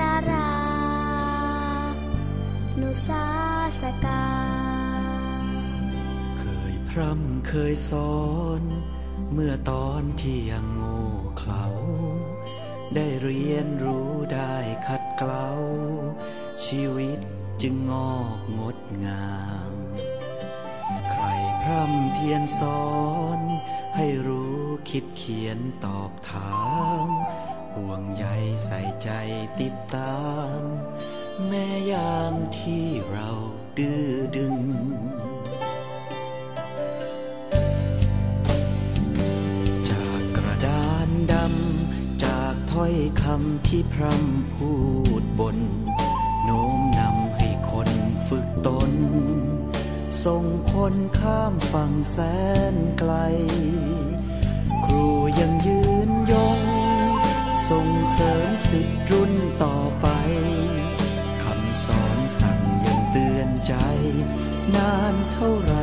ตรา นุสาสกา เคยพร่ำเคยสอน เมื่อตอนที่ยังโง่เขลาได้เรียนรู้ได้ขัดเกลาชีวิตจึงงอกงดงาม ใครพร่ำเพียรสอน ให้รู้คิดเขียนตอบถาม ใส่ใจติดตาม แม้ยามที่เราดื้อดึง จากกระดานดำ จากถ้อยคำที่พร่ำพูดบน โน้มนำให้คนฝึกตน ส่งคนข้ามฝั่งแสนไกล นานเท่าไร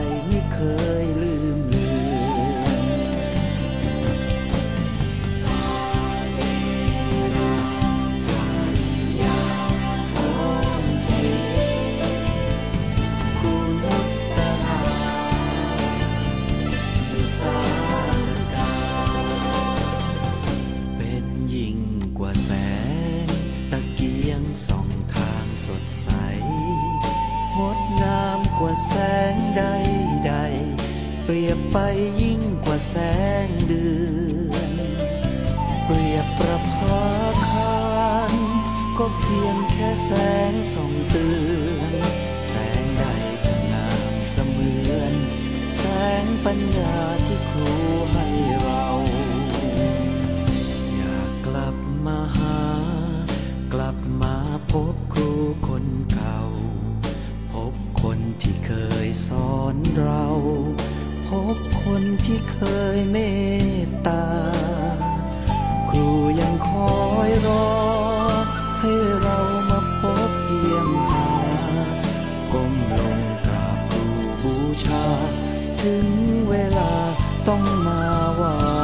ว่าแสงใดใดๆเปรียบไปยิ่งกว่าแสงเดือน เปรียบประภาคารก็เพียงแค่แสงส่องเตือน แสงใดจะงามเสมือน แสงปัญญาที่ครูให้เรา อยากกลับมาหา กลับมาพบครูคนเก่า ที่เคยเมตตา ครูยังคอยรอ ให้เรามาพบเยี่ยมหา ก้มลงกราบครูบูชา ถึงเวลาต้องมาว่า